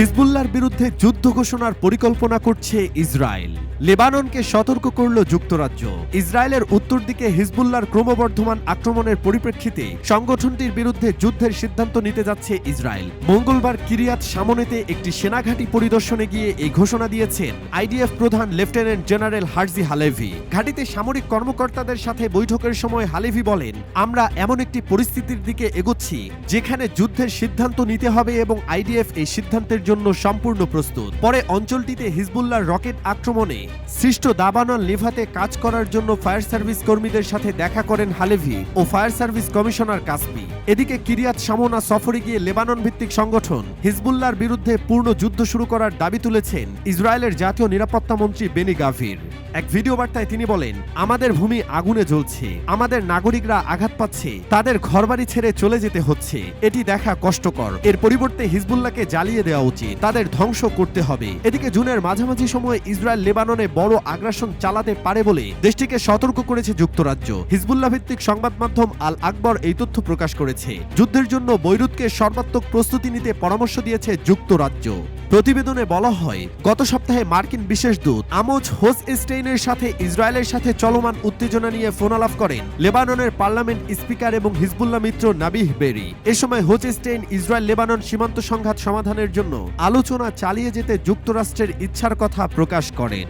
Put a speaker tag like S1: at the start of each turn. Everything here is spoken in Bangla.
S1: হিজবুল্লাহর বিরুদ্ধে যুদ্ধ ঘোষণার পরিকল্পনা করছে ইসরায়েল। লেবাননকে সতর্ক করল যুক্তরাজ্য। ইসরায়েলের উত্তর দিকে হিজবুল্লাহর ক্রমবর্ধমান আক্রমণের পরিপ্রেক্ষিতে সংগঠনটির বিরুদ্ধে যুদ্ধের সিদ্ধান্ত নিতে যাচ্ছে ইসরায়েল। মঙ্গলবার কিরিয়াত সামনেতে একটি সেনাঘাঁটি পরিদর্শনে গিয়ে এই ঘোষণা দিয়েছেন আইডিএফ প্রধান লেফটেন্যান্ট জেনারেল হার্জি হালেভি। ঘাঁটিতে সামরিক কর্মকর্তাদের সাথে বৈঠকের সময় হালেভি বলেন, আমরা এমন একটি পরিস্থিতির দিকে এগোচ্ছি, যেখানে যুদ্ধের সিদ্ধান্ত নিতে হবে এবং আইডিএফ এই সিদ্ধান্তের জন্য সম্পূর্ণ প্রস্তুত। পরে অঞ্চলটিতে হিজবুল্লাহর রকেট আক্রমণে সৃষ্ট দাবানল লেভাতে কাজ করার জন্য ফায়ার সার্ভিস কর্মীদের সাথে দেখা করেন হালেভি ও ফায়ার সার্ভিস কমিশনার কাসমি। এদিকে কিরিয়াত সামোনা সফরে গিয়ে লেবানন ভিত্তিক সংগঠন হিজবুল্লাহর বিরুদ্ধে পূর্ণ যুদ্ধ শুরু করার দাবি তুলেছেন ইসরায়েলের জাতীয় নিরাপত্তা মন্ত্রী বেনি গাভির। এক ভিডিও বার্তায় তিনি বলেন, আমাদের ভূমি আগুনে জ্বলছে, আমাদের নাগরিকরা আঘাত পাচ্ছে, তাদের ঘরবাড়ি ছেড়ে চলে যেতে হচ্ছে, এটি দেখা কষ্টকর। এর পরিবর্তে হিজবুল্লাহকে জ্বালিয়ে দেওয়া উচিত, তাদের ধ্বংস করতে হবে। এদিকে জুনের মাঝামাঝি সময়ে ইসরায়েল লেবাননে বড় আগ্রাসন চালাতে পারে বলে দেশটিকে সতর্ক করেছে যুক্তরাজ্য। হিজবুল্লাহ ভিত্তিক সংবাদ মাধ্যম আল আকবর এই তথ্য প্রকাশ করেছে। যুদ্ধের জন্য বৈরুতকে সর্বাত্মক প্রস্তুতি নিতে পরামর্শ দিয়েছে যুক্তরাজ্য। প্রতিবেদনে বলা হয়, গত সপ্তাহে মার্কিন বিশেষ দূত আমোজ হোস স্টেইনের সাথে ইসরায়েলের সাথে চলমান উত্তেজনা নিয়ে ফোনালাপ করেন লেবাননের পার্লামেন্ট স্পিকার এবং হিজবুল্লাহ মিত্র নাবিহ বেরি। এ সময় হোজ স্টেইন ইসরায়েল লেবানন সীমান্ত সংঘাত সমাধানের জন্য আলোচনা চালিয়ে যেতে যুক্তরাষ্ট্রের ইচ্ছার কথা প্রকাশ করেন।